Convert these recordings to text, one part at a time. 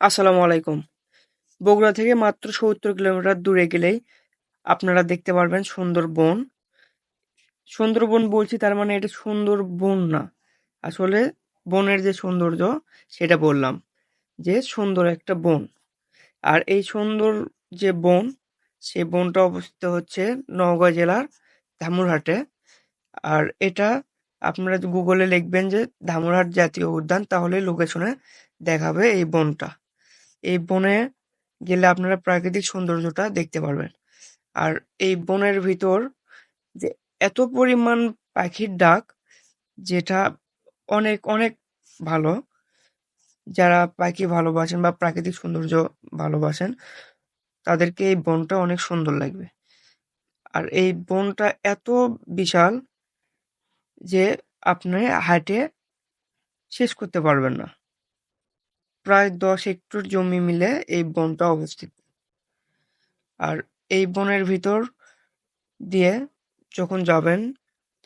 আসসালামু আলাইকুম। বগুড়া থেকে মাত্র সত্তর কিলোমিটার দূরে গেলেই আপনারা দেখতে পারবেন সুন্দরবন। সুন্দরবন বলছি তার মানে এটা সুন্দর বন না। আসলে বনের যে সৌন্দর্য, সেটা বললাম যে সুন্দর একটা বন। আর এই সুন্দর যে বন, সে বনটা অবস্থিত হচ্ছে নওগাঁ জেলার ধামুরহাটে। আর এটা আপনারা গুগলে লিখবেন যে ধামুরহাট জাতীয় উদ্যান, তাহলে লোকেশনে দেখাবে এই বনটা। এই বনে গেলে আপনারা প্রাকৃতিক সৌন্দর্যটা দেখতে পারবেন। আর এই বনের ভিতর যে এত পরিমাণ পাখির ডাক, যেটা অনেক অনেক ভালো। যারা পাখি ভালোবাসেন বা প্রাকৃতিক সৌন্দর্য ভালোবাসেন, তাদেরকে এই বনটা অনেক সুন্দর লাগবে। আর এই বনটা এত বিশাল যে আপনি হাঁটে শেষ করতে পারবেন না। প্রায় দশ হেক্টর জমি মিলে এই বনটা অবস্থিত। আর এই বনের ভিতর দিয়ে যখন যাবেন,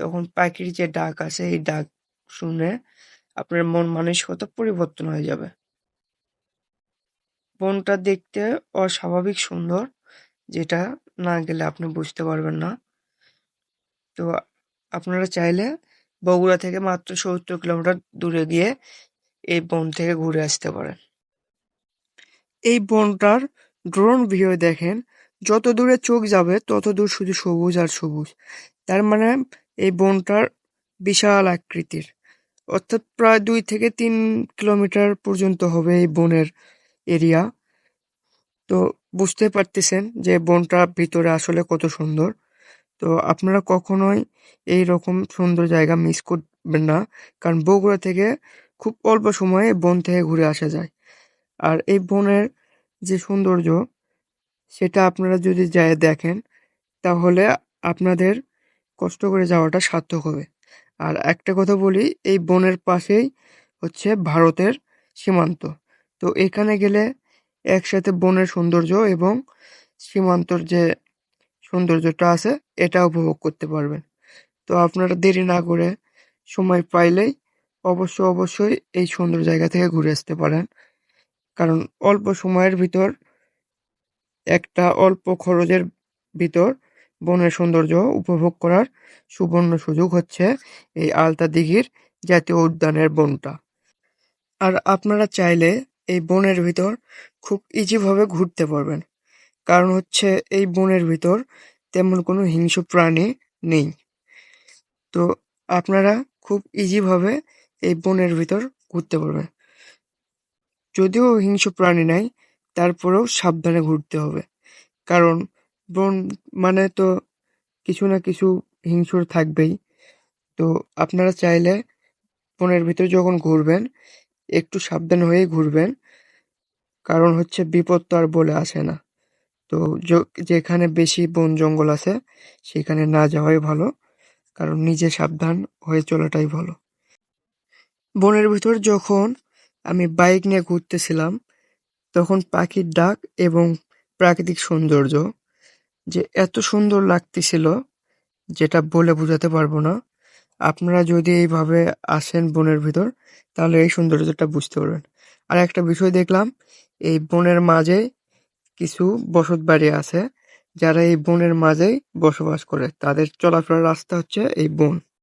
তখন পাখির যে ডাক আছে, এই ডাক শুনে আপনার মন মানসিকতা পরিবর্তন হয়ে যাবে। বনটা দেখতে অস্বাভাবিক সুন্দর, যেটা না গেলে আপনি বুঝতে পারবেন না। তো আপনারা চাইলে বগুড়া থেকে মাত্র সত্তর কিলোমিটার দূরে গিয়ে এই বন থেকে ঘুরে আসতে পারেন এই বনটার ড্রোন ভিউ দেখেন, যত দূরে চোখ যাবে, তত দূর শুধু সবুজ আর সবুজ। তার মানে এই বনটার বিশাল আকৃতির। অর্থাৎ প্রায় দুই থেকে তিন কিলোমিটার পর্যন্ত হবে এই বনের এরিয়া। তো বুঝতে পারতেছেন যে বনটা ভিতরে আসলে কত সুন্দর। তো আপনারা কখনোই এই রকম সুন্দর জায়গা মিস করবেন না। কারণ বগুড়া থেকে খুব অল্প সময়ে বন থেকে ঘুরে আসা যায়। আর এই বনের যে সৌন্দর্য, সেটা আপনারা যদি যায় দেখেন, তাহলে আপনাদের কষ্ট করে যাওয়াটা সার্থক হবে। আর একটা কথা বলি, এই বনের পাশেই হচ্ছে ভারতের সীমান্ত। তো এখানে গেলে একসাথে বনের সৌন্দর্য এবং সীমান্তর যে সৌন্দর্যটা আছে, এটা উপভোগ করতে পারবেন। তো আপনারা দেরি না করে সময় পাইলেই অবশ্য অবশ্যই এই সুন্দর জায়গা থেকে ঘুরে আসতে পারেন। কারণ অল্প সময়ের ভিতর, একটা অল্প খরচের ভিতর বনের সৌন্দর্য উপভোগ করার সুবর্ণ সুযোগ হচ্ছে এই আলতা দিঘির জাতীয় উদ্যানের বনটা। আর আপনারা চাইলে এই বনের ভিতর খুব ইজিভাবে ঘুরতে পারবেন। কারণ হচ্ছে এই বনের ভিতর তেমন কোনো হিংস্র প্রাণী নেই। তো আপনারা খুব ইজিভাবে এই বনের ভিতর ঘুরতে পারবে। যদিও হিংস্র প্রাণী নাই, তারপরেও সাবধানে ঘুরতে হবে। কারণ বন মানে তো কিছু না কিছু হিংস্র থাকবেই। তো আপনারা চাইলে বনের ভিতরে যখন ঘুরবেন, একটু সাবধান হয়েই ঘুরবেন। কারণ হচ্ছে বিপদ তো আর বলে আসে না। তো যেখানে বেশি বন জঙ্গল আছে, সেখানে না যাওয়াই ভালো। কারণ নিজে সাবধান হয়ে চলাটাই ভালো। বনের ভিতর যখন আমি বাইক নিয়ে ঘুরতেছিলাম, তখন পাখির ডাক এবং প্রাকৃতিক সৌন্দর্য যে এত সুন্দর লাগতেছিল, যেটা বলে বোঝাতে পারব না। আপনারা যদি এইভাবে আসেন বনের ভিতর, তাহলে এই সৌন্দর্যটা বুঝতে পারবেন। আর একটা বিষয় দেখলাম, এই বনের মাঝে কিছু বসত বাড়ি আছে, যারা এই বনের মাঝেই বসবাস করে। তাদের চলাফেরার রাস্তা হচ্ছে এই বন।